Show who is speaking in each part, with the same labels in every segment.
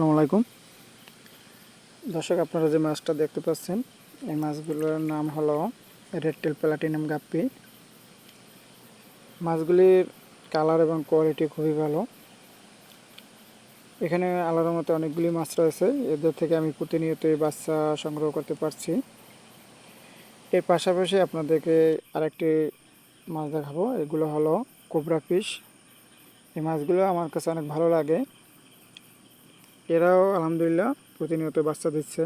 Speaker 1: আসসালামু আলাইকুম। দর্শক, আপনারা যে মাছটা দেখতে পাচ্ছেন, এই মাছগুলোর নাম হলো রেড টেল প্লাটিনাম গাপ্পি মাছগুলির কালার এবং কোয়ালিটি খুবই ভালো। এখানে আলাদার মতো অনেকগুলি মাছ রয়েছে। এদের থেকে আমি প্রতিনিয়তই বাচ্চা সংগ্রহ করতে পারছি। এর পাশাপাশি আপনাদেরকে আরেকটি মাছ দেখাবো। এগুলো হলো কোবরা ফিশ এই মাছগুলো আমার কাছে অনেক ভালো লাগে। এরাও আলহামদুলিল্লাহ প্রতিনিয়ত বাচ্চা দিচ্ছে।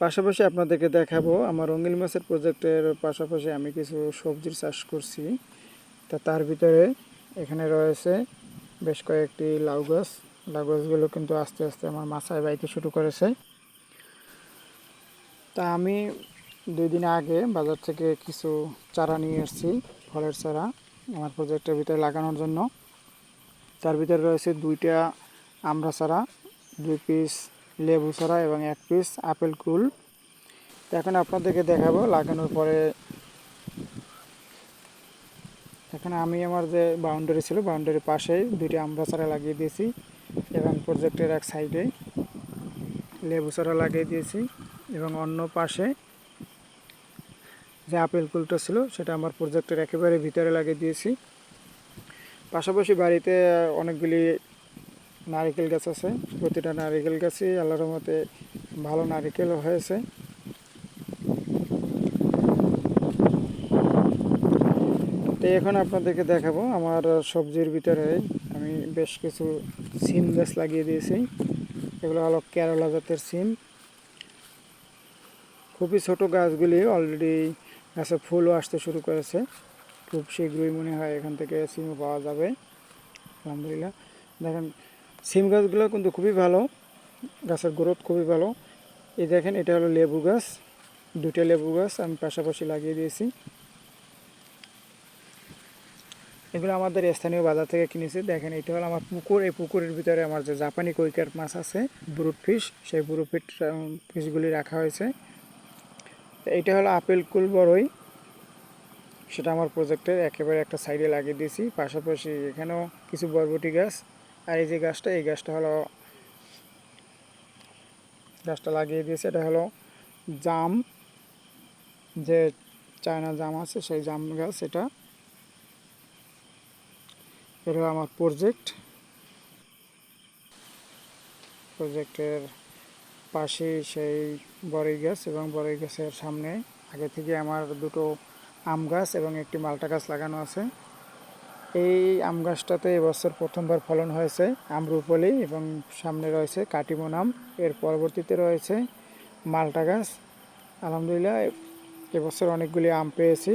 Speaker 1: পাশাপাশি আপনাদেরকে দেখাবো, আমার রঙিন মাছের প্রজেক্টের পাশাপাশি আমি কিছু সবজির চাষ করছি। তা তার ভিতরে এখানে রয়েছে বেশ কয়েকটি লাউ গাছ। লাউ গাছগুলো কিন্তু আস্তে আস্তে আমার মাথায় বাইতে শুরু করেছে। তা আমি দুই দিন আগে বাজার থেকে কিছু চারা নিয়ে এসেছি, ফলের চারা আমার প্রজেক্টের ভিতরে লাগানোর জন্য। তার ভিতরে রয়েছে দুইটা আমড়া চারা, দুই পিস লেবু চারা এবং এক পিস আপেল কুল। এখন আপনাদেরকে দেখাবো লাগানোর পরে। এখানে আমি আমার যে বাউন্ডারি ছিল বাউন্ডারির পাশেই দুইটা আমড়া চারা লাগিয়ে দিয়েছি এবং প্রজেক্টের এক সাইডে লেবু চারা লাগিয়ে দিয়েছি এবং অন্য পাশে যে আপেল কুলটা ছিল, সেটা আমার প্রজেক্টের একেবারে ভিতরে লাগিয়ে দিয়েছি। পাশাপাশি বাড়িতে অনেকগুলি নারিকেল গাছ আছে। প্রতিটা নারিকেল গাছই আল্লাহর মতে ভালো নারিকেল হয়েছে। তো এখন আপনাদেরকে দেখাবো আমার সবজির ভিতরে। আমি বেশ কিছু সিম গাছ লাগিয়ে দিয়েছি। এগুলো হলো কেরলা জাতের সিম। খুবই ছোট গাছগুলি অলরেডি গাছে ফুলও আসতে শুরু করেছে। খুব শীঘ্রই মনে হয় এখান থেকে সিমও পাওয়া যাবে। আলহামদুলিল্লাহ। দেখেন, সিম গাছগুলো কিন্তু খুবই ভালো। গাছের গ্রোথ খুবই ভালো। এই দেখেন, এটা হলো লেবু গাছ। দুটো লেবু গাছ আমি পাশাপাশি লাগিয়ে দিয়েছি। এগুলো আমাদের স্থানীয় বাজার থেকে কিনেছি। দেখেন, এটা হলো আমার পুকুর। এই পুকুরের ভিতরে আমার যে জাপানি কৈকার মাছ আছে, ব্রুট ফিশ, সেই ব্রুট ফিট ফিশগুলি রাখা হয়েছে। এটা হলো আপেল কুল বড়ই সেটা আমার প্রজেক্টের একেবারে একটা সাইডে লাগিয়ে দিয়েছি। পাশাপাশি এখানেও কিছু বরবটি গাছ। আর এই যে গাছটা, এই গাছটা হলো গাছটা লাগিয়ে দিয়েছি। এটা হলো জাম, যে চায়না জাম আছে, সেই জাম গাছ এটা। এটা আমার প্রজেক্ট প্রজেক্টের পাশে সেই বড়ই গাছ এবং বড়ই গাছের সামনে আগে থেকে আমার দুটো আম গাছ এবং একটি মালটা গাছ লাগানো আছে। এই আম গাছটাতে এবছর প্রথমবার ফলন হয়েছে আমরুপলি এবং সামনে রয়েছে কাটিমন আম। এর পরবর্তীতে রয়েছে মালটা গাছ। আলহামদুলিল্লাহ, এবছর অনেকগুলি আম পেয়েছি।